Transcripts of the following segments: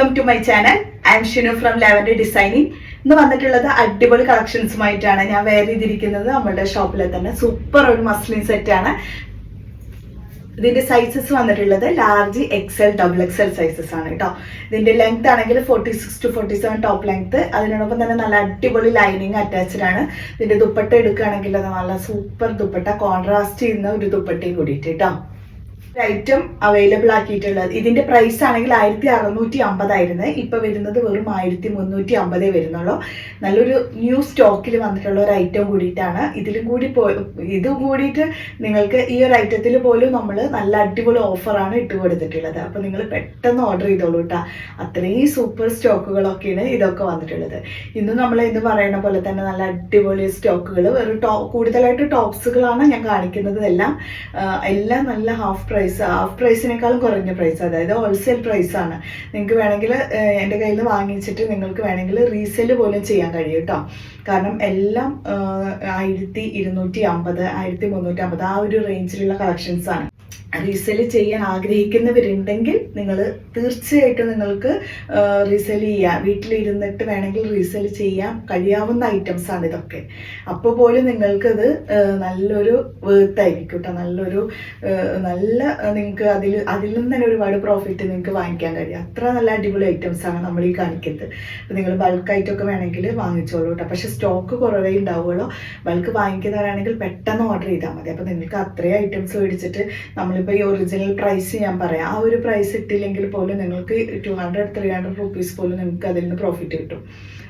Welcome to my channel I M Shinu from lavender designing ഇന്ന് വന്നിട്ടുള്ളത് അടിപൊളി കളക്ഷൻസുമായിട്ടാണ്. ഞാൻ വെയർ ചെയ്തിരിക്കുന്നത് നമ്മളുടെ ഷോപ്പിലെ തന്നെ. സൂപ്പർ ഒരു മസ്ലിൻ സെറ്റ് ആണ്. ഇതിന്റെ സൈസസ് വന്നിട്ടുള്ളത് large XL double XL sizes ആണ് കേട്ടോ ഇതിന്റെ ലെങ്ത് ആണെങ്കിൽ forty six to forty seven top length അതിനോടൊപ്പം തന്നെ നല്ല അടിപൊളി ലൈനിങ് അറ്റാച്ച്ഡ് ആണ്. ഇതിന്റെ ദുപ്പട്ട എടുക്കുകയാണെങ്കിൽ അത് നല്ല സൂപ്പർ ദുപ്പട്ട കോൺട്രാസ്റ്റ് ചെയ്യുന്ന ഒരു ദുപ്പട്ടയും കൂടിയിട്ട് കേട്ടോ ഐറ്റം അവൈലബിൾ ആക്കിയിട്ടുള്ളത്. ഇതിന്റെ പ്രൈസ് ആണെങ്കിൽ ആയിരത്തി അറുന്നൂറ്റി അമ്പതായിരുന്നു ഇപ്പൊ വരുന്നത് വെറും ആയിരത്തി മുന്നൂറ്റി അമ്പതേ വരുന്നുള്ളൂ. നല്ലൊരു ന്യൂ സ്റ്റോക്കിൽ വന്നിട്ടുള്ള ഒരു ഐറ്റം കൂടിയിട്ടാണ്. ഇതിലും കൂടി പോ ഇതും കൂടിയിട്ട് നിങ്ങൾക്ക് ഈ ഒരു ഐറ്റത്തിൽ പോലും നമ്മൾ നല്ല അടിപൊളി ഓഫറാണ് ഇട്ട് കൊടുത്തിട്ടുള്ളത്. അപ്പൊ നിങ്ങൾ പെട്ടെന്ന് ഓർഡർ ചെയ്തോളൂ കേട്ടോ അത്രയും സൂപ്പർ സ്റ്റോക്കുകളൊക്കെയാണ് ഇതൊക്കെ വന്നിട്ടുള്ളത്. ഇന്ന് നമ്മൾ ഇന്ന് പറയുന്ന പോലെ തന്നെ നല്ല അടിപൊളി സ്റ്റോക്കുകൾ വെറും ടോ കൂടുതലായിട്ട് ടോപ്സുകളാണ് ഞാൻ കാണിക്കുന്നത് എല്ലാം എല്ലാം നല്ല ഹാഫ് പ്രൈസ് ഹാഫ് പ്രൈസിനേക്കാളും കുറഞ്ഞ പ്രൈസ് അതായത് ഹോൾസെയിൽ പ്രൈസ് ആണ്. നിങ്ങൾക്ക് വേണമെങ്കിൽ എന്റെ കയ്യിൽ നിന്ന് വാങ്ങിച്ചിട്ട് നിങ്ങൾക്ക് വേണമെങ്കിൽ റീസെൽ പോലും ചെയ്യാൻ കഴിയും കേട്ടോ. കാരണം എല്ലാം ആയിരത്തി ഇരുന്നൂറ്റി അമ്പത് ആയിരത്തി മുന്നൂറ്റി അമ്പത് ആ ഒരു റേഞ്ചിലുള്ള കളക്ഷൻസ് ആണ്. റീസെൽ ചെയ്യാൻ ആഗ്രഹിക്കുന്നവരുണ്ടെങ്കിൽ നിങ്ങൾ തീർച്ചയായിട്ടും നിങ്ങൾക്ക് റീസെൽ ചെയ്യാം. വീട്ടിലിരുന്നിട്ട് വേണമെങ്കിൽ റീസെൽ ചെയ്യാം. കഴിയാവുന്ന ഐറ്റംസ് ആണ് ഇതൊക്കെ. അപ്പോൾ പോലും നിങ്ങൾക്കത് നല്ലൊരു വേർത്തായിരിക്കും കേട്ടോ. നല്ലൊരു നല്ല നിങ്ങൾക്ക് അതിൽ അതിൽ നിന്ന് തന്നെ ഒരുപാട് പ്രോഫിറ്റ് നിങ്ങൾക്ക് വാങ്ങിക്കാൻ കഴിയും. അത്ര നല്ല അടിപൊളി ഐറ്റംസ് ആണ് നമ്മൾ ഈ കാണിക്കുന്നത്. അപ്പോൾ നിങ്ങൾ ബൾക്കായിട്ടൊക്കെ വേണമെങ്കിൽ വാങ്ങിച്ചോളൂ കേട്ടോ. പക്ഷേ സ്റ്റോക്ക് കുറവേ ഉണ്ടാവുകയുള്ളൂ. ബൾക്ക് വാങ്ങിക്കുന്നവരാണെങ്കിൽ പെട്ടെന്ന് ഓർഡർ ചെയ്താൽ മതി. അപ്പോൾ നിങ്ങൾക്ക് അത്രയും ഐറ്റംസ് മേടിച്ചിട്ട് നമ്മളിപ്പോൾ ഈ ഒറിജിനൽ പ്രൈസ് ഞാൻ പറയാം. ആ ഒരു പ്രൈസ് ഇട്ടില്ലെങ്കിൽ പോലും നിങ്ങൾക്ക് two hundred three hundred rupees പോലും നിങ്ങൾക്ക് അതിൽ നിന്ന് പ്രോഫിറ്റ് കിട്ടും.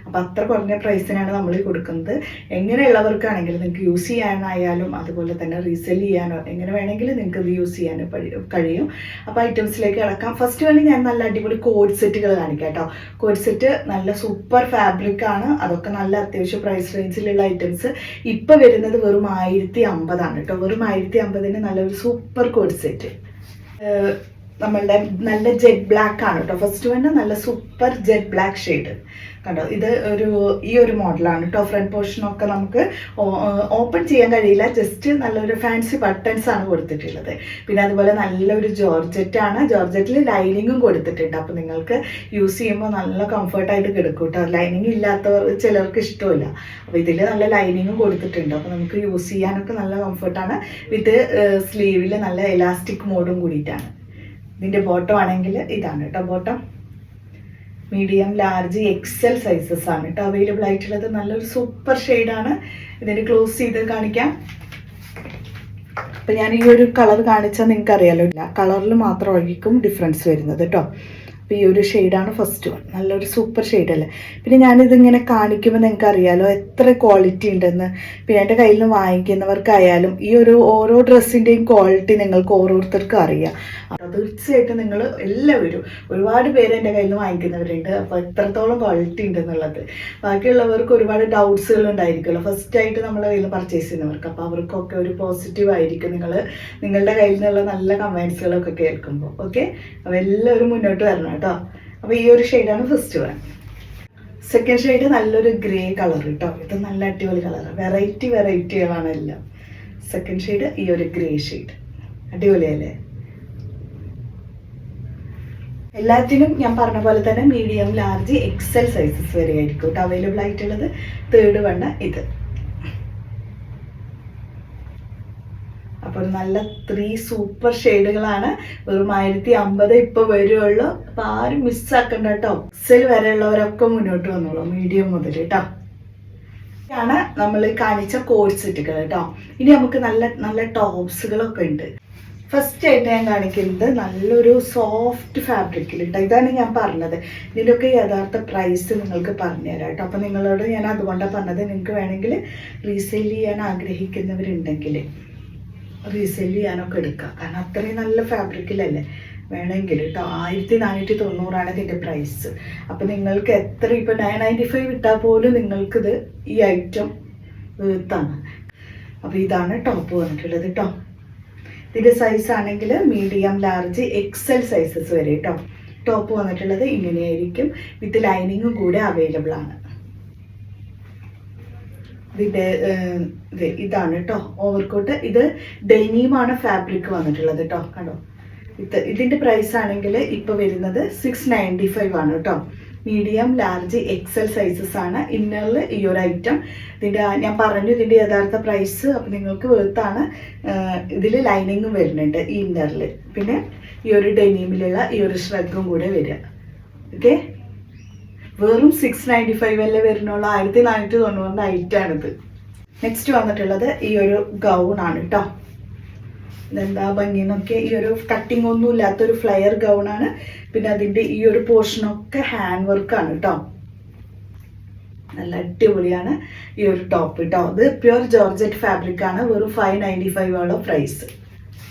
അപ്പോൾ അത്ര കുറഞ്ഞ പ്രൈസിനാണ് നമ്മൾ കൊടുക്കുന്നത്. എങ്ങനെയുള്ളവർക്കാണെങ്കിലും നിങ്ങൾക്ക് യൂസ് ചെയ്യാനായാലും അതുപോലെ തന്നെ റീസെൽ ചെയ്യാനോ എങ്ങനെ വേണമെങ്കിലും നിങ്ങൾക്ക് ഇത് യൂസ് ചെയ്യാനോ കഴിയും. അപ്പോൾ ഐറ്റംസിലേക്ക് കിടക്കാം. ഫസ്റ്റ് വേണ്ടി ഞാൻ നല്ല അടിപൊളി കോഡ് സെറ്റുകൾ കാണിക്കാം കേട്ടോ കോഡ് സെറ്റ് നല്ല സൂപ്പർ ഫാബ്രിക് ആണ്. അതൊക്കെ നല്ല അത്യാവശ്യം പ്രൈസ് റേഞ്ചിലുള്ള ഐറ്റംസ് ഇപ്പോൾ വരുന്നത് വെറും ആയിരത്തി അമ്പതാണ് കേട്ടോ വെറും ആയിരത്തി അമ്പതിന് നല്ലൊരു സൂപ്പർ കോഡ് സെറ്റ് നമ്മളുടെ നല്ല ജെറ്റ് ബ്ലാക്ക് ആണ് കേട്ടോ. ഫസ്റ്റ് വന്നെ നല്ല സൂപ്പർ ജെറ്റ് ബ്ലാക്ക് ഷെയ്ഡ് കണ്ടോ? ഇത് ഒരു ഈ ഒരു മോഡലാണ് കേട്ടോ. ഫ്രണ്ട് പോർഷനൊക്കെ നമുക്ക് ഓപ്പൺ ചെയ്യാൻ കഴിയില്ല. ജസ്റ്റ് നല്ലൊരു ഫാൻസി ബട്ടൺസ് ആണ് കൊടുത്തിട്ടുള്ളത്. പിന്നെ അതുപോലെ നല്ലൊരു ജോർജറ്റ് ആണ്. ജോർജറ്റിൽ ലൈനിങ്ങും കൊടുത്തിട്ടുണ്ട്. അപ്പോൾ നിങ്ങൾക്ക് യൂസ് ചെയ്യുമ്പോൾ നല്ല കംഫർട്ടായിട്ട് കിടക്കും കേട്ടോ. ലൈനിങ് ഇല്ലാത്തവർ ചിലർക്ക് ഇഷ്ടമില്ല. അപ്പോൾ ഇതിൽ നല്ല ലൈനിങ്ങും കൊടുത്തിട്ടുണ്ട്. അപ്പോൾ നമുക്ക് യൂസ് ചെയ്യാനൊക്കെ നല്ല കംഫർട്ടാണ് വിത്ത് സ്ലീവിൽ നല്ല എലാസ്റ്റിക് മോഡും കൂടിയിട്ടാണ്. ഇതിന്റെ ബോട്ടം ആണെങ്കിൽ ഇതാണ് കേട്ടോ bottom medium large XL sizes ആണ് കേട്ടോ അവൈലബിൾ ആയിട്ടുള്ളത്. നല്ലൊരു സൂപ്പർ ഷെയ്ഡാണ് ഇതിന്റെ ക്ലോസ് ചെയ്ത് കാണിക്കാം. അപ്പം ഞാൻ ഈ ഒരു കളർ കാണിച്ചാൽ നിങ്ങൾക്ക് അറിയാലോ ഇല്ല കളറിൽ മാത്രമായിരിക്കും ഡിഫറൻസ് വരുന്നത് കേട്ടോ അപ്പോൾ ഈ ഒരു ഷെയ്ഡാണ് ഫസ്റ്റ് വൺ നല്ലൊരു സൂപ്പർ ഷെയ്ഡല്ലേ പിന്നെ ഞാനിതിങ്ങനെ കാണിക്കുമ്പോൾ നിങ്ങൾക്ക് അറിയാലോ എത്ര ക്വാളിറ്റി ഉണ്ടെന്ന്. പിന്നെ എന്റെ കയ്യിൽ നിന്ന് വാങ്ങിക്കുന്നവർക്കായാലും ഈ ഒരു ഓരോ ഡ്രസ്സിന്റെയും ക്വാളിറ്റി നിങ്ങൾക്ക് ഓരോരുത്തർക്കും അറിയാം. അപ്പോൾ തീർച്ചയായിട്ടും നിങ്ങൾ എല്ലാവരും ഒരുപാട് പേര് എന്റെ കയ്യിൽ നിന്ന് വാങ്ങിക്കുന്നവരുണ്ട്. അപ്പോൾ എത്രത്തോളം ക്വാളിറ്റി ഉണ്ടെന്നുള്ളത്. ബാക്കിയുള്ളവർക്ക് ഒരുപാട് ഡൗട്ട്സുകൾ ഉണ്ടായിരിക്കുമല്ലോ. ഫസ്റ്റ് ആയിട്ട് നമ്മളെ കയ്യിൽ പർച്ചേസ് ചെയ്യുന്നവർക്ക്. അപ്പോൾ അവർക്കൊക്കെ ഒരു പോസിറ്റീവ് ആയിരിക്കും നിങ്ങൾ നിങ്ങളുടെ കയ്യിൽ നിന്നുള്ള നല്ല കമൻസുകളൊക്കെ കേൾക്കുമ്പോൾ ഓക്കെ അപ്പോൾ എല്ലാവരും മുന്നോട്ട് വരണം കേട്ടോ. അപ്പോൾ ഈ ഒരു ഷെയ്ഡാണ് ഫസ്റ്റ് വൺ സെക്കൻഡ് ഷെയ്ഡ് നല്ലൊരു ഗ്രേ കളർ കേട്ടോ. ഇത് നല്ല അടിപൊളി കളർ വെറൈറ്റി വെറൈറ്റികളാണ് എല്ലാം. സെക്കൻഡ് ഷെയ്ഡ് ഈ ഒരു ഗ്രേ ഷെയ്ഡ് അടിപൊളിയല്ലേ? എല്ലാത്തിനും ഞാൻ പറഞ്ഞ പോലെ തന്നെ മീഡിയം ലാർജ് എക്സൽ സൈസസ് വരെ ആയിരിക്കും അവൈലബിൾ ആയിട്ടുള്ളത് തേർഡ് വണ്ണ ഇത്. അപ്പോൾ നല്ല ത്രീ സൂപ്പർ ഷെയ്ഡുകളാണ് വെറും ആയിരത്തി അമ്പത് ഇപ്പൊ വരുള്ളൂ. അപ്പൊ ആരും മിസ്സാക്കണ്ട കേട്ടോ. എക്സൽ വരെയുള്ളവരൊക്കെ മുന്നോട്ട് വന്നോളൂ മീഡിയം മുതൽ കേട്ടോ ാണ് നമ്മൾ കാണിച്ച കോഡ് സെറ്റുകൾ കേട്ടോ. ഇനി നമുക്ക് നല്ല നല്ല ടോപ്സുകളൊക്കെ ഉണ്ട്. ഫസ്റ്റ് ആയിട്ട് ഞാൻ കാണിക്കുന്നത് നല്ലൊരു സോഫ്റ്റ് ഫാബ്രിക്കിൽ കേട്ടോ ഇതാണ് ഞാൻ പറഞ്ഞത്. ഇതിന്റെയൊക്കെ യഥാർത്ഥ പ്രൈസ് നിങ്ങൾക്ക് പറഞ്ഞുതരാം കേട്ടോ അപ്പോൾ നിങ്ങളോട് ഞാൻ അതുകൊണ്ടാണ് പറഞ്ഞത്. നിങ്ങൾക്ക് വേണമെങ്കിൽ റീസെയിൽ ചെയ്യാൻ ആഗ്രഹിക്കുന്നവരുണ്ടെങ്കിൽ റീസെയിൽ ചെയ്യാനൊക്കെ എടുക്കാം. കാരണം അത്രയും നല്ല ഫാബ്രിക്കിലല്ലേ വേണമെങ്കിൽ കേട്ടോ ആയിരത്തി നാനൂറ്റി തൊണ്ണൂറാണ് ഇതിന്റെ പ്രൈസ് അപ്പം നിങ്ങൾക്ക് എത്ര ഇപ്പോൾ നയൻ നയന്റി ഫൈവ് ഇട്ടാൽ പോലും നിങ്ങൾക്കിത് ഈ ഐറ്റം വീർത്താണ് അപ്പോൾ ഇതാണ് ടോപ്പ് വന്നിട്ടുള്ളത് കേട്ടോ ഇതിന്റെ സൈസ് ആണെങ്കിൽ മീഡിയം ലാർജ് എക്സൽ സൈസസ് വരെ കേട്ടോ ടോപ്പ് വന്നിട്ടുള്ളത് ഇങ്ങനെയായിരിക്കും. വിത്ത് ലൈനിങ്ങും കൂടെ അവൈലബിൾ ആണ്. ഇതിന്റെ ഏഹ്, ഇത് ഇതാണ് കേട്ടോ ഓവർകോട്ട്. ഇത് ഡെനീമാണ് ഫാബ്രിക് വന്നിട്ടുള്ളത് കേട്ടോ കണ്ടോ? ഇത് പ്രൈസ് ആണെങ്കിൽ ഇപ്പോൾ വരുന്നത് സിക്സ് നയന്റി ഫൈവ് ആണ് കേട്ടോ മീഡിയം ലാർജ് എക്സൽ സൈസസ് ആണ്. ഇന്നറിൽ ഈ ഒരു ഐറ്റം ഇതിന്റെ ഞാൻ പറഞ്ഞു ഇതിന്റെ യഥാർത്ഥ പ്രൈസ് അപ്പോൾ നിങ്ങൾക്ക് വേർത്താണ് ഇതിൽ ലൈനിങ്ങും വരുന്നുണ്ട് ഈ ഇന്നറിൽ പിന്നെ ഈ ഒരു ഡെനീമിലുള്ള ഈ ഒരു ഷ്രഗും കൂടെ വരിക. ഓക്കെ വെറും സിക്സ് നയന്റി ഫൈവ് അല്ലേ വരുന്നുള്ള. ആയിരത്തി നാനൂറ്റി തൊണ്ണൂറിന്റെ ഐറ്റാണിത് നെക്സ്റ്റ് വന്നിട്ടുള്ളത് ഈ ഒരു ഗൗൺ ആണ് കേട്ടോ ഇതെന്താ ഭംഗി എന്നൊക്കെ ഈ ഒരു കട്ടിംഗ് ഒന്നും ഇല്ലാത്തൊരു ഫ്ലയർ ഗൗൺ ആണ്. പിന്നെ അതിന്റെ ഈ ഒരു പോർഷൻ ഒക്കെ ഹാൻഡ് വർക്കാണ് കേട്ടോ നല്ല അടിപൊളിയാണ് ഈ ഒരു ടോപ്പ് കേട്ടോ ഇത് പ്യുവർ ജോർജറ്റ് ഫാബ്രിക് ആണ്. വെറും ഫൈവ് നയന്റി ഫൈവ് ഉള്ള പ്രൈസ്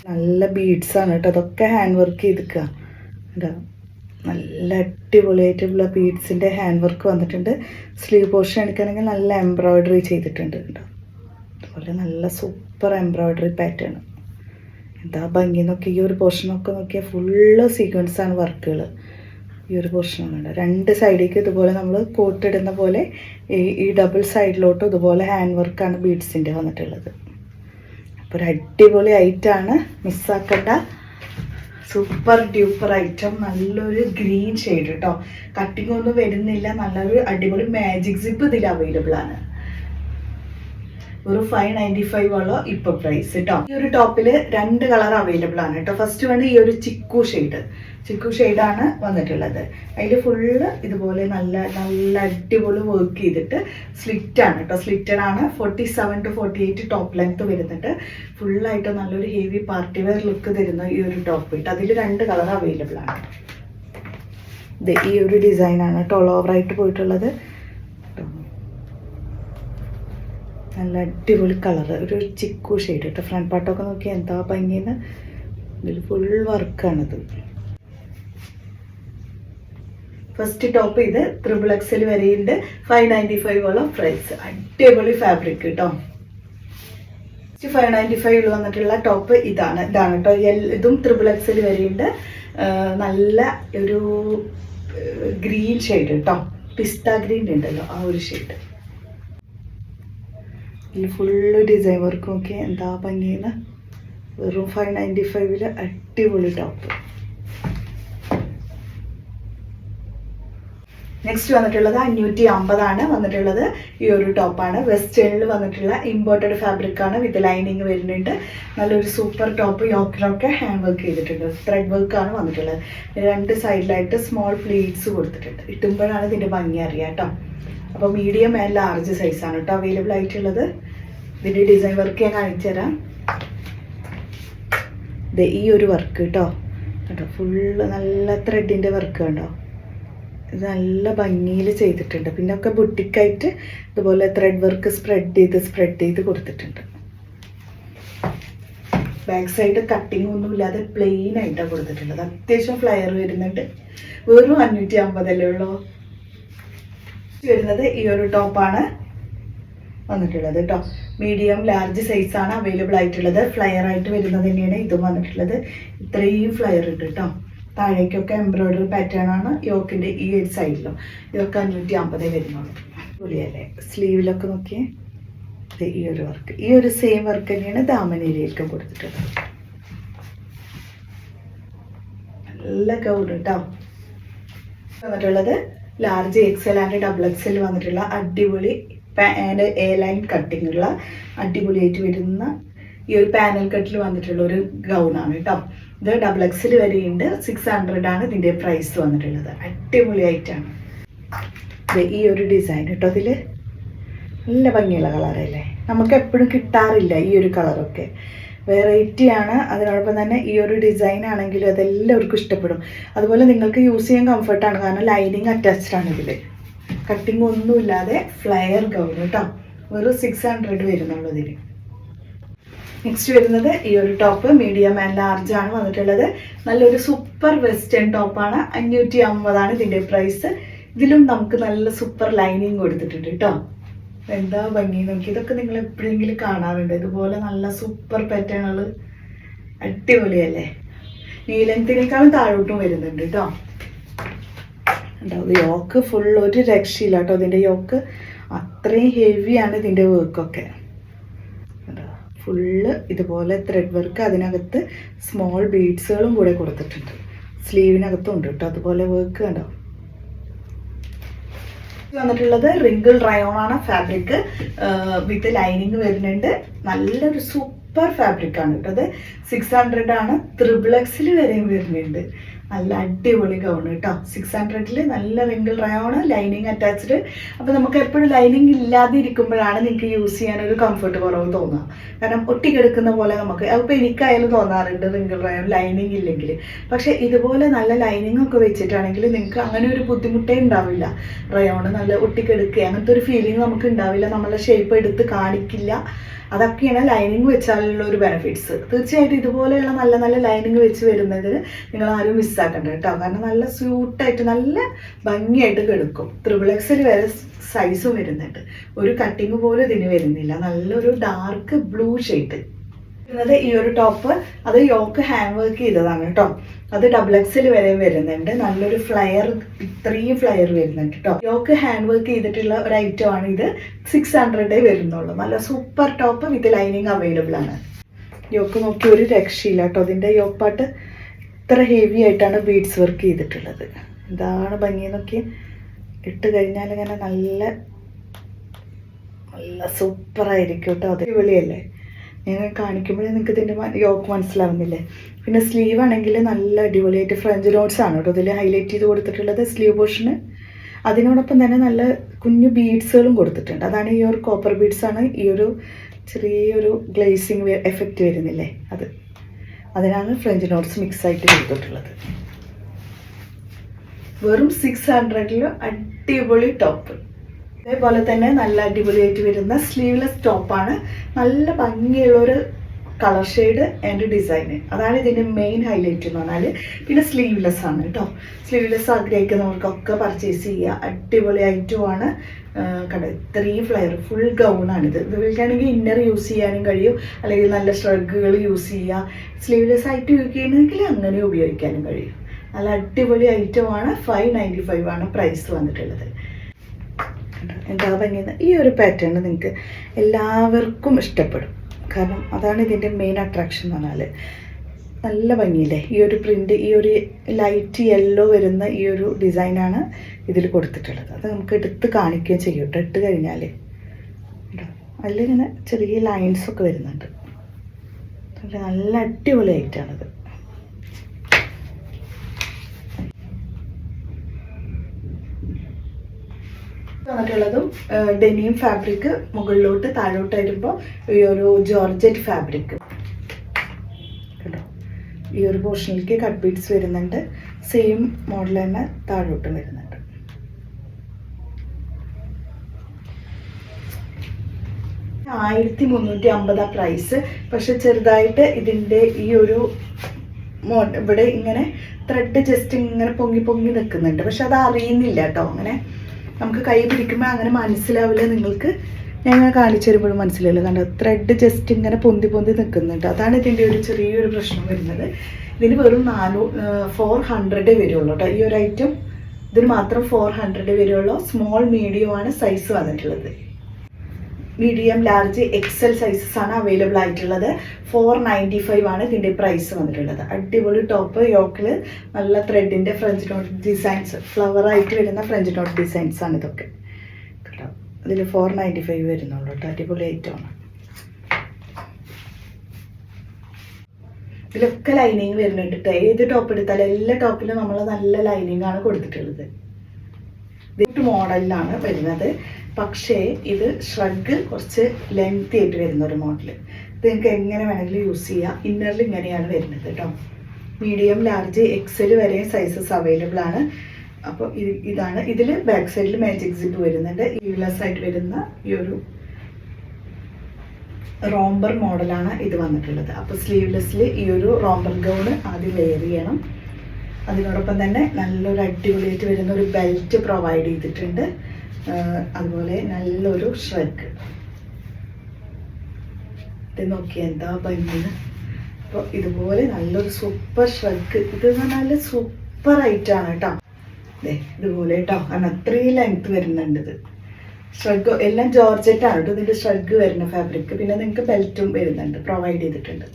നല്ല ബീഡ്സ് ആണ് കേട്ടോ അതൊക്കെ ഹാൻഡ് വർക്ക് ചെയ്തിക്കുക കേട്ടോ നല്ല അടിപൊളിയായിട്ടുള്ള ബീഡ്സിന്റെ ഹാൻഡ് വർക്ക് വന്നിട്ടുണ്ട്. സ്ലീവ് പോർഷൻ എടുക്കുകയാണെങ്കിൽ നല്ല എംബ്രോയ്ഡറി ചെയ്തിട്ടുണ്ട് അതുപോലെ നല്ല സൂപ്പർ എംബ്രോയ്ഡറി പാറ്റേൺ എന്താ ഭംഗി നോക്കി. ഈ ഒരു പോർഷൻ ഒക്കെ നോക്കിയാൽ ഫുള്ള് സീക്വൻസ് ആണ് വർക്കുകൾ ഈ ഒരു പോർഷൻ ഒന്നുണ്ട് രണ്ട് സൈഡിലേക്ക് ഇതുപോലെ നമ്മൾ കോട്ട് ഇടുന്ന പോലെ ഈ ഈ ഡബിൾ സൈഡിലോട്ട് ഇതുപോലെ ഹാൻഡ് വർക്കാണ് ബീഡ്സിന്റെ വന്നിട്ടുള്ളത്. അപ്പോൾ ഒരു അടിപൊളി ഐറ്റാണ് മിസ്സാക്കണ്ട സൂപ്പർ ഡ്യൂപ്പർ ഐറ്റം നല്ലൊരു ഗ്രീൻ ഷെയ്ഡ് കേട്ടോ കട്ടിംഗ് ഒന്നും വരുന്നില്ല നല്ലൊരു അടിപൊളി മാജിക് സിപ്പ് ഇതിൽ അവൈലബിൾ ആണ്. ഒരു ഫൈവ് നയന്റി ഫൈവ് ഉള്ള ഇപ്പൊ പ്രൈസ് കേട്ടോ ഈ ഒരു ടോപ്പിൽ രണ്ട് കളർ അവൈലബിൾ ആണ് കേട്ടോ ഫസ്റ്റ് വേണ്ട ഈ ഒരു ചിക്കു ഷെയ്ഡ് ചിക്കു ആണ് വന്നിട്ടുള്ളത്. അതിൽ ഫുള്ള് ഇതുപോലെ നല്ല നല്ല അടിപൊളി വർക്ക് ചെയ്തിട്ട് സ്ലിറ്റ് ആണ് കേട്ടോ സ്ലിറ്റഡ് ആണ് forty seven to forty eight top length വരുന്നുണ്ട് ഫുള്ളായിട്ട് നല്ലൊരു ഹെവി പാർട്ടി വെയർ ലുക്ക് തരുന്ന ഈ ഒരു ടോപ്പ് ഇട്ട് അതിൽ രണ്ട് കളർ അവൈലബിൾ ആണ്. ഈ ഒരു ഡിസൈനാണ് കേട്ടോ ഓൾ ഓവറായിട്ട് പോയിട്ടുള്ളത്. നല്ല അടിപൊളി കളർ ഒരു ചിക്കു ഷെയ്ഡ് കേട്ടോ ഫ്രണ്ട് പാർട്ടൊക്കെ നോക്കി എന്താ ഭംഗിന്ന്? ഇതിൽ ഫുൾ വർക്കാണിത് ഫസ്റ്റ് ടോപ്പ് ഇത് ത്രിബിൾ എക്സിൽ വരെയുണ്ട്. ഫൈവ് നയന്റി ഫൈവ് ഉള്ള പ്രൈസ് അടിപൊളി ഫാബ്രിക് കേട്ടോ ഫൈവ് നയന്റി ഫൈവിൽ വന്നിട്ടുള്ള ടോപ്പ് ഇതാണ്. ഇതാണ് കേട്ടോ ഇതും ത്രിബിൾ എക്സിൽ വരെയുണ്ട്. നല്ല ഒരു ഗ്രീൻ ഷെയ്ഡ് കേട്ടോ പിസ്ത ഗ്രീൻ ഉണ്ടല്ലോ ആ ഒരു ഷെയ്ഡ് ഇതിൽ ഫുള്ള് ഡിസൈൻ വർക്കും ഒക്കെ എന്താ ഭംഗിയെന്ന് വെറും ഫൈവ് നയന്റി ഫൈവിൽ അടിപൊളി ടോപ്പ് നെക്സ്റ്റ് വന്നിട്ടുള്ളത് അഞ്ഞൂറ്റി അമ്പതാണ് വന്നിട്ടുള്ളത് ഈ ഒരു ടോപ്പാണ് വെസ്റ്റേണിൽ വന്നിട്ടുള്ള ഇമ്പോർട്ടഡ് ഫാബ്രിക് ആണ് വിത്ത് ലൈനിങ് വരുന്നുണ്ട്. നല്ലൊരു സൂപ്പർ ടോപ്പ് യോക്കിലൊക്കെ ഹാൻഡ് വർക്ക് ചെയ്തിട്ടുണ്ട്. ത്രെഡ് വർക്ക് ആണ് വന്നിട്ടുള്ളത്. രണ്ട് സൈഡിലായിട്ട് സ്മോൾ പ്ലീറ്റ്സ് കൊടുത്തിട്ടുണ്ട്. ഇട്ടുമ്പോഴാണ് ഇതിന്റെ ഭംഗി അറിയാം കേട്ടോ അപ്പോൾ മീഡിയം ആൻഡ് ലാർജ് സൈസാണ് കേട്ടോ അവൈലബിൾ ആയിട്ടുള്ളത്. ഇതിന്റെ ഡിസൈൻ വർക്ക് ഞാൻ കാണിച്ചു തരാം. ഈ ഒരു വർക്ക് കേട്ടോ കേട്ടോ ഫുള്ള് നല്ല ത്രെഡിന്റെ വർക്ക് കണ്ടോ? ഇത് നല്ല ഭംഗിയിൽ ചെയ്തിട്ടുണ്ട്. പിന്നെ ഒക്കെ ബുട്ടിക്കായിട്ട് ഇതുപോലെ ത്രെഡ് വർക്ക് സ്പ്രെഡ് ചെയ്ത് സ്പ്രെഡ് ചെയ്ത് കൊടുത്തിട്ടുണ്ട്. ബാക്ക് സൈഡ് കട്ടിങ് ഒന്നും ഇല്ലാതെ പ്ലെയിൻ ആയിട്ടാണ് കൊടുത്തിട്ടുള്ളത്. അത്യാവശ്യം ഫ്ലയർ വരുന്നുണ്ട്. വെറും അഞ്ഞൂറ്റി അമ്പതല്ലേ ഉള്ളൂ? വരുന്നത് ഈ ഒരു ടോപ്പാണ് വന്നിട്ടുള്ളത് കേട്ടോ മീഡിയം ലാർജ് സൈസാണ് അവൈലബിൾ ആയിട്ടുള്ളത്. ഫ്ലയർ ആയിട്ട് വരുന്നത് തന്നെയാണ് ഇതും വന്നിട്ടുള്ളത്. ഇത്രയും ഫ്ലയർ ഉണ്ട് കേട്ടോ താഴേക്കൊക്കെ എംബ്രോയിഡറി പാറ്റേൺ ആണ് യോക്കിന്റെ ഈ ഒരു സൈഡിലും ഇതൊക്കെ അഞ്ഞൂറ്റി അമ്പതേ വരുന്നുള്ളൂ. പുളിയല്ലേ സ്ലീവിലൊക്കെ നോക്കിയേ. ഈ ഒരു വർക്ക് ഈ ഒരു സെയിം വർക്ക് തന്നെയാണ് ദാമനേരിയിലേക്കും കൊടുത്തിട്ടുള്ളത്. നല്ല ഗൗഡ് കേട്ടോ വന്നിട്ടുള്ളത് large XL and double XL വന്നിട്ടുള്ള അടിപൊളി ആൻഡ് എ ലൈൻ കട്ടിംഗ് ഉള്ള അടിപൊളിയായിട്ട് വരുന്ന ഈ ഒരു പാനൽ കട്ടിൽ വന്നിട്ടുള്ള ഒരു ഗൗണാണ് കേട്ടോ ഇത് ഡബിൾ എക്സിൽ വരെയുണ്ട്. സിക്സ് ഹൺഡ്രഡ് ആണ് ഇതിന്റെ പ്രൈസ് വന്നിട്ടുള്ളത്. അടിപൊളിയായിട്ടാണ്. ഈ ഒരു ഡിസൈൻ കേട്ടോ അതിൽ നല്ല ഭംഗിയുള്ള കളറല്ലേ നമുക്ക് എപ്പോഴും കിട്ടാറില്ല ഈ ഒരു കളറൊക്കെ വെറൈറ്റി ആണ്. അതിനോടൊപ്പം തന്നെ ഈ ഒരു ഡിസൈൻ ആണെങ്കിലും അതെല്ലാവർക്കും ഇഷ്ടപ്പെടും. അതുപോലെ നിങ്ങൾക്ക് യൂസ് ചെയ്യാൻ കംഫർട്ടാണ് കാരണം ലൈനിങ് അറ്റാച്ച്ഡ് ആണ് ഇതിൽ കട്ടിങ് ഒന്നുമില്ലാതെ ഫ്ലയർ ഗൗൺ കേട്ടോ. വെറും സിക്സ് ഹൺഡ്രഡ് വരുന്നുള്ളൂ ഇതിന് നെക്സ്റ്റ് വരുന്നത് ഈ ഒരു ടോപ്പ് മീഡിയം ആൻഡ് ലാർജ് ആണ് വന്നിട്ടുള്ളത്. നല്ലൊരു സൂപ്പർ വെസ്റ്റേൺ ടോപ്പാണ് അഞ്ഞൂറ്റി അമ്പതാണ് ഇതിന്റെ പ്രൈസ് ഇതിലും നമുക്ക് നല്ല സൂപ്പർ ലൈനിങ് കൊടുത്തിട്ടുണ്ട് കേട്ടോ. എന്താ ഭംഗി? നോക്കി. ഇതൊക്കെ നിങ്ങൾ എപ്പോഴെങ്കിലും കാണാറുണ്ട്? ഇതുപോലെ നല്ല സൂപ്പർ പാറ്റേണുകൾ അടിപൊളിയല്ലേ? നീലത്തിനേക്കാളും താഴോട്ടും വരുന്നുണ്ട് കേട്ടോ ഉണ്ടാവും യോക്ക് ഫുൾ ഒരു രക്ഷയില്ല കേട്ടോ ഇതിന്റെ യോക്ക്. അത്രയും ഹെവിയാണ് ഇതിന്റെ വർക്കൊക്കെ ഫുള്ള് ഇതുപോലെ ത്രെഡ് വർക്ക് അതിനകത്ത് സ്മോൾ ബീഡ്സുകളും കൂടെ കൊടുത്തിട്ടുണ്ട്. സ്ലീവിനകത്തും ഉണ്ട് കേട്ടോ അതുപോലെ വർക്ക് കണ്ടോ? വന്നിട്ടുള്ളത് റിങ്കിൾ റയോൺ ആണ് ഫാബ്രിക് വിത്ത് ലൈനിങ് വരുന്നുണ്ട്. നല്ലൊരു സൂപ്പർ ഫാബ്രിക് ആണ് കേട്ടോ അത്. സിക്സ് ഹൺഡ്രഡ് ആണ്. ത്രിബിൾ എക്സിൽ വരെയും വരുന്നുണ്ട്. നല്ല അടിപൊളി ഗൗൺ കേട്ടോ. സിക്സ് ഹൺഡ്രഡിൽ നല്ല റിങ്കിൾ റയോൺ ലൈനിങ് അറ്റാച്ച്ഡ് അപ്പോൾ നമുക്ക് എപ്പോഴും ലൈനിങ് ഇല്ലാതെ ഇരിക്കുമ്പോഴാണ് നിങ്ങൾക്ക് യൂസ് ചെയ്യാൻ ഒരു കംഫർട്ട് കുറവ് തോന്നുക കാരണം ഒട്ടിക്കെടുക്കുന്ന പോലെ നമുക്ക് അപ്പോൾ എനിക്കായാലും തോന്നാറുണ്ട് റിങ്കിൾ റയോൺ ലൈനിങ് ഇല്ലെങ്കിൽ. പക്ഷേ ഇതുപോലെ നല്ല ലൈനിങ് ഒക്കെ വെച്ചിട്ടാണെങ്കിൽ നിങ്ങൾക്ക് അങ്ങനെ ഒരു ബുദ്ധിമുട്ടേ ഉണ്ടാവില്ല. റയോണ് നല്ല ഒട്ടിക്കെടുക്കുക അങ്ങനത്തെ ഒരു ഫീലിംഗ് നമുക്ക് ഉണ്ടാവില്ല. നമ്മളെ ഷേപ്പ് എടുത്ത് കാണിക്കില്ല. അതൊക്കെയാണ് ലൈനിങ് വെച്ചാലുള്ള ഒരു ബെനിഫിറ്റ്സ് തീർച്ചയായിട്ടും ഇതുപോലെയുള്ള നല്ല നല്ല ലൈനിങ് വെച്ച് വരുന്നതിന് നിങ്ങൾ ആരും മിസ്സാക്കണ്ട കേട്ടോ. കാരണം നല്ല സ്യൂട്ടായിട്ട് നല്ല ഭംഗിയായിട്ട് കിടക്കും. ത്രിബിൾ എക്സിൽ വരെ സൈസും വരുന്നുണ്ട്. ഒരു കട്ടിങ് പോലും ഇതിന് വരുന്നില്ല. നല്ലൊരു ഡാർക്ക് ബ്ലൂ ഷെയ്ഡ് വരുന്നത് ഈ ഒരു ടോപ്പ് അത് യോക്ക് ഹാൻഡ് വർക്ക് ചെയ്തതാണ് കേട്ടോ. അത് ഡബിൾ എക്സിൽ വരെ വരുന്നുണ്ട്. നല്ലൊരു ഫ്ലയർ ഇത്രയും ഫ്ലയർ വരുന്നുണ്ട് കേട്ടോ. യോക്ക് ഹാൻഡ് വർക്ക് ചെയ്തിട്ടുള്ള ഒരു ഐറ്റം ആണ് ഇത്. സിക്സ് ഹൺഡ്രഡേ വരുന്നുള്ളൂ. നല്ല super top with lining available ആണ്. യോക്ക് നോക്കി ഒരു രക്ഷയില്ല കേട്ടോ. അതിന്റെ യോക്ക് പാട്ട് ഇത്ര ഹെവി ആയിട്ടാണ് ബീഡ്സ് വർക്ക് ചെയ്തിട്ടുള്ളത്. ഇതാണ് ഭംഗി നോക്കി. ഇട്ട് കഴിഞ്ഞാൽ ഇങ്ങനെ നല്ല നല്ല സൂപ്പറായിരിക്കും കേട്ടോ. അത് അടിപൊളിയല്ലേ? ഞാൻ കാണിക്കുമ്പോഴേ നിങ്ങൾക്ക് ഇതിന്റെ യോക്ക് മനസ്സിലാവുന്നില്ലേ? പിന്നെ സ്ലീവ് ആണെങ്കിൽ നല്ല അടിപൊളിയായിട്ട് ഫ്രഞ്ച് നോട്ട്സ് ആണ് കേട്ടോ. ഇതിൽ ഹൈലൈറ്റ് ചെയ്ത് കൊടുത്തിട്ടുള്ളത് സ്ലീവ് പോർഷന് അതിനോടൊപ്പം തന്നെ നല്ല കുഞ്ഞു ബീഡ്സുകളും കൊടുത്തിട്ടുണ്ട്. അതാണ് ഈ ഒരു കോപ്പർ ബീഡ്സ് ആണ് ഈ ഒരു ചെറിയൊരു ഗ്ലേസിങ് എഫക്റ്റ് വരുന്നില്ലേ? അത്. അതിനാണ് ഫ്രഞ്ച് നോട്ട്സ് മിക്സ് ആയിട്ട് കൊടുത്തിട്ടുള്ളത്. വെറും സിക്സ് ഹൺഡ്രഡിൽ അടിപൊളി ടോപ്പ് അതേപോലെ തന്നെ നല്ല അടിപൊളിയായിട്ട് വരുന്ന സ്ലീവ്ലെസ് ടോപ്പാണ് നല്ല ഭംഗിയുള്ള ഒരു കളർ ഷെയ്ഡ് ആൻഡ് ഡിസൈൻ അതാണ് ഇതിന്റെ മെയിൻ ഹൈലൈറ്റ് എന്ന് പറഞ്ഞാൽ പിന്നെ സ്ലീവ്ലെസ് ആണ് കേട്ടോ സ്ലീവ്ലെസ് ആഗ്രഹിക്കുന്നവർക്കൊക്കെ പർച്ചേസ് ചെയ്യുക. അടിപൊളി ഐറ്റമാണ് കണ്ട? ഇത്രയും ഫ്ലെയർ ഫുൾ ഗൗണാണിത് ഇത്. വിളിക്കുകയാണെങ്കിൽ ഇന്നർ യൂസ് ചെയ്യാനും കഴിയും. അല്ലെങ്കിൽ നല്ല ഷ്രഗുകൾ യൂസ് ചെയ്യുക. സ്ലീവ്ലെസ് ആയിട്ട് യൂസ് ചെയ്യണമെങ്കിൽ അങ്ങനെ ഉപയോഗിക്കാനും കഴിയും. നല്ല അടിപൊളി ഐറ്റമാണ് ഫൈവ് നയന്റി ഫൈവ് ആണ് പ്രൈസ് വന്നിട്ടുള്ളത്. എന്താ ഭംഗിയെന്ന്? ഈ ഒരു പാറ്റേൺ നിങ്ങൾക്ക് എല്ലാവർക്കും ഇഷ്ടപ്പെടും. കാരണം അതാണ് ഇതിന്റെ മെയിൻ അട്രാക്ഷൻ എന്ന് പറഞ്ഞാൽ നല്ല ഭംഗിയില്ലേ? ഈ ഒരു പ്രിന്റ് ഈ ഒരു ലൈറ്റ് യെല്ലോ വരുന്ന ഈ ഒരു ഡിസൈനാണ് ഇതിൽ കൊടുത്തിട്ടുള്ളത്. അത് നമുക്ക് എടുത്ത് കാണിക്കുകയും ചെയ്യും കേട്ടോ. ഇട്ട് കഴിഞ്ഞാൽ അതിലിങ്ങനെ ചെറിയ ലൈൻസൊക്കെ വരുന്നുണ്ട്. നല്ല അടിപൊളി ആയിട്ടാണത് വന്നിട്ടുള്ളതും ഡെനിയം ഫാബ്രിക് മുകളിലോട്ട് താഴോട്ട് വരുമ്പോൾ ഈ ഒരു ജോർജറ്റ് ഫാബ്രിക്. ഈ ഒരു പോർഷനിലേക്ക് കട്ട് ബീഡ്സ് വരുന്നുണ്ട്. സെയിം മോഡൽ തന്നെ താഴോട്ടും വരുന്നുണ്ട്. ആയിരത്തി മുന്നൂറ്റി അമ്പതാ പ്രൈസ്. പക്ഷെ ചെറുതായിട്ട് ഇതിന്റെ ഈ ഒരു മോ ഇവിടെ ഇങ്ങനെ ത്രെഡ് ജസ്റ്റ് ഇങ്ങനെ പൊങ്ങി പൊങ്ങി നിൽക്കുന്നുണ്ട്. പക്ഷെ അത് അറിയുന്നില്ല കേട്ടോ. അങ്ങനെ നമുക്ക് കൈ പിടിക്കുമ്പോൾ അങ്ങനെ മനസ്സിലാവില്ല നിങ്ങൾക്ക്. ഞാൻ ഇങ്ങനെ കാണിച്ചു തരുമ്പോഴും മനസ്സിലാവില്ല കണ്ടോ? ത്രെഡ് ജസ്റ്റ് ഇങ്ങനെ പൊന്തി പൊന്തി നിൽക്കുന്നുണ്ട് അതാണ് ഇതിന്റെ ഒരു ചെറിയൊരു പ്രശ്നം വരുന്നത്. ഇതിന് വെറും നാനൂ ഫോർ ഹൺഡ്രഡേ വരുള്ളൂ കേട്ടോ ഈ ഒരു ഐറ്റം ഇതിന് മാത്രം ഫോർ ഹൺഡ്രഡ് വരുള്ളൂ. സ്മോൾ മീഡിയം ആണ് സൈസ് വന്നിട്ടുള്ളത്. മീഡിയം ലാർജ് എക്സൽ സൈസസ് ആണ് അവൈലബിൾ ആയിട്ടുള്ളത്. ഫോർ നയന്റി ഫൈവ് ആണ് ഇതിന്റെ പ്രൈസ് വന്നിട്ടുള്ളത്. അടിപൊളി ടോപ്പ് യോക്കിൽ നല്ല ത്രെഡിന്റെ ഫ്രഞ്ച് നോട്ട് ഡിസൈൻസ് ഫ്ലവർ ആയിട്ട് വരുന്ന ഫ്രഞ്ച് നോട്ട് ഡിസൈൻസ് ആണ് ഇതൊക്കെ. കേട്ടോ? ഇതിൽ ഫോർ നയന്റി ഫൈവ് വരുന്നുള്ളൂ കേട്ടോ. അടിപൊളി ഐറ്റമാണ് ഇതിലൊക്കെ ലൈനിങ് വരുന്നുണ്ട് കേട്ടോ ഏത് ടോപ്പ് എടുത്താലും എല്ലാ ടോപ്പിലും നമ്മൾ നല്ല ലൈനിങ് ആണ് കൊടുത്തിട്ടുള്ളത്. ഇത് മോഡലിലാണ് വരുന്നത്. പക്ഷേ ഇത് ഷ്രഗ് കുറച്ച് ലെങ്തി ആയിട്ട് വരുന്ന ഒരു മോഡൽ ഇത് നിങ്ങൾക്ക് എങ്ങനെ വേണമെങ്കിലും യൂസ് ചെയ്യാം. ഇന്നറിൽ ഇങ്ങനെയാണ് വരുന്നത് കേട്ടോ മീഡിയം ലാർജ് എക്സൽ വരെ സൈസസ് അവൈലബിൾ ആണ്. അപ്പോൾ ഇത് ഇതാണ്. ഇതിൽ ബാക്ക് സൈഡിൽ മാജിക് സിപ്പ് വരുന്നുണ്ട്. യൂലെസ് ആയിട്ട് വരുന്ന ഈ ഒരു റോംബർ മോഡലാണ് ഇത് വന്നിട്ടുള്ളത്. അപ്പോൾ സ്ലീവ്ലെസ്സിൽ ഈ ഒരു റോംബർ ഗൗണ് ആദ്യം വെയർ ചെയ്യണം. അതിനോടൊപ്പം തന്നെ നല്ലൊരു അടിപൊളിയായിട്ട് വരുന്ന ഒരു ബെൽറ്റ് പ്രൊവൈഡ് ചെയ്തിട്ടുണ്ട്. അതുപോലെ നല്ലൊരു ഷ്രഗ് ഇത് നോക്കിയാൽ എന്താ ഭംഗിന്ന് അപ്പോൾ ഇതുപോലെ നല്ലൊരു സൂപ്പർ ഷ്രഗ് ഇത് നല്ല സൂപ്പർ ആയിട്ടാണ് കേട്ടോ. ദേ ഇതുപോലെ കേട്ടോ. കാരണം അത്രയും ലെങ്ത് വരുന്നുണ്ട് ഇത്. ഷ്രഗ് എല്ലാം ജോർജറ്റ് ആണ് കേട്ടോ ഇതിന്റെ ഷ്രഗ് വരുന്ന ഫാബ്രിക് പിന്നെ നിങ്ങൾക്ക് ബെൽറ്റും വരുന്നുണ്ട് പ്രൊവൈഡ് ചെയ്തിട്ടുണ്ട്.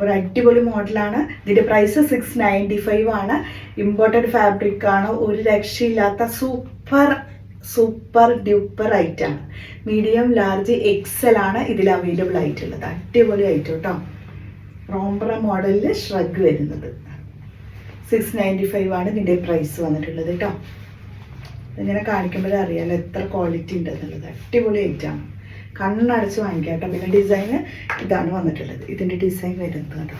ഒരു അടിപൊളി മോഡലാണ്. ഇതിന്റെ പ്രൈസ് സിക്സ് നയന്റി ഫൈവ് ആണ്. ഇമ്പോർട്ടഡ് ഫാബ്രിക് ആണ്. ഒരു രക്ഷയില്ലാത്ത സൂപ്പർ സൂപ്പർ ഡ്യൂപ്പർ ആണ്. മീഡിയം ലാർജ് എക്സൽ ആണ് ഇതിൽ അവൈലബിൾ ആയിട്ടുള്ളത്. അടിപൊളി ആയിട്ട് കേട്ടോ. റോംബ്ര മോഡലിൽ ഷ്രഗ് വരുന്നത്. സിക്സ് നയന്റി ഫൈവ് ആണ് ഇതിന്റെ പ്രൈസ് വന്നിട്ടുള്ളത് കേട്ടോ. ഇങ്ങനെ കാണിക്കുമ്പോഴേ അറിയാലോ എത്ര ക്വാളിറ്റി ഉണ്ട് അടിപൊളി ഐറ്റമാണ് കണ്ണടച്ച് വാങ്ങിക്കാം പിന്നെ ഡിസൈന് ഇതാണ് വന്നിട്ടുള്ളത്. ഇതിന്റെ ഡിസൈൻ വരുന്നത് കേട്ടോ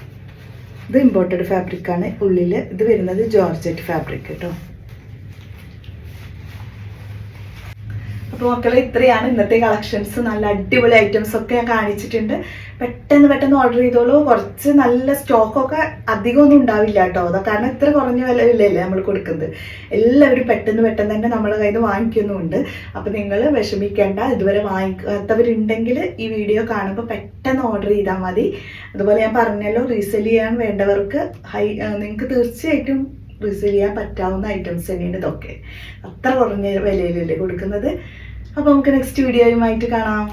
ഇത് ഇമ്പോർട്ടഡ് ഫാബ്രിക്കാണ് ഉള്ളിൽ ഇത് വരുന്നത് ജോർജറ്റ് ഫാബ്രിക് കേട്ടോ. അപ്പോൾ മക്കളെ ഇത്രയാണ് ഇന്നത്തെ കളക്ഷൻസ് നല്ല അടിപൊളി ഐറ്റംസ് ഒക്കെ ഞാൻ കാണിച്ചിട്ടുണ്ട്. പെട്ടെന്ന് പെട്ടെന്ന് ഓർഡർ ചെയ്തോളൂ. കുറച്ച് നല്ല സ്റ്റോക്കൊക്കെ അധികമൊന്നും ഉണ്ടാവില്ല കേട്ടോ. അതാ കാരണം ഇത്ര കുറഞ്ഞ വിലയില്ലല്ലേ നമ്മൾ കൊടുക്കുന്നത്. എല്ലാവരും പെട്ടെന്ന് പെട്ടെന്ന് തന്നെ നമ്മളെ കയ്യിൽ നിന്ന് വാങ്ങിക്കുന്നുമുണ്ട്. അപ്പോൾ നിങ്ങൾ വിഷമിക്കേണ്ട. ഇതുവരെ വാങ്ങിക്കാത്തവരുണ്ടെങ്കിൽ ഈ വീഡിയോ കാണുമ്പോൾ പെട്ടെന്ന് ഓർഡർ ചെയ്താൽ മതി. അതുപോലെ ഞാൻ പറഞ്ഞല്ലോ റീസെൽ ചെയ്യാൻ വേണ്ടവർക്ക് ഹൈ നിങ്ങൾക്ക് തീർച്ചയായിട്ടും റീസെൽ ചെയ്യാൻ പറ്റാവുന്ന ഐറ്റംസ് തന്നെയാണ് ഇതൊക്കെ. അത്ര കുറഞ്ഞ വിലയിലല്ലേ കൊടുക്കുന്നത്. അപ്പോൾ നമുക്ക് നെക്സ്റ്റ് വീഡിയോയുമായിട്ട് കാണാം.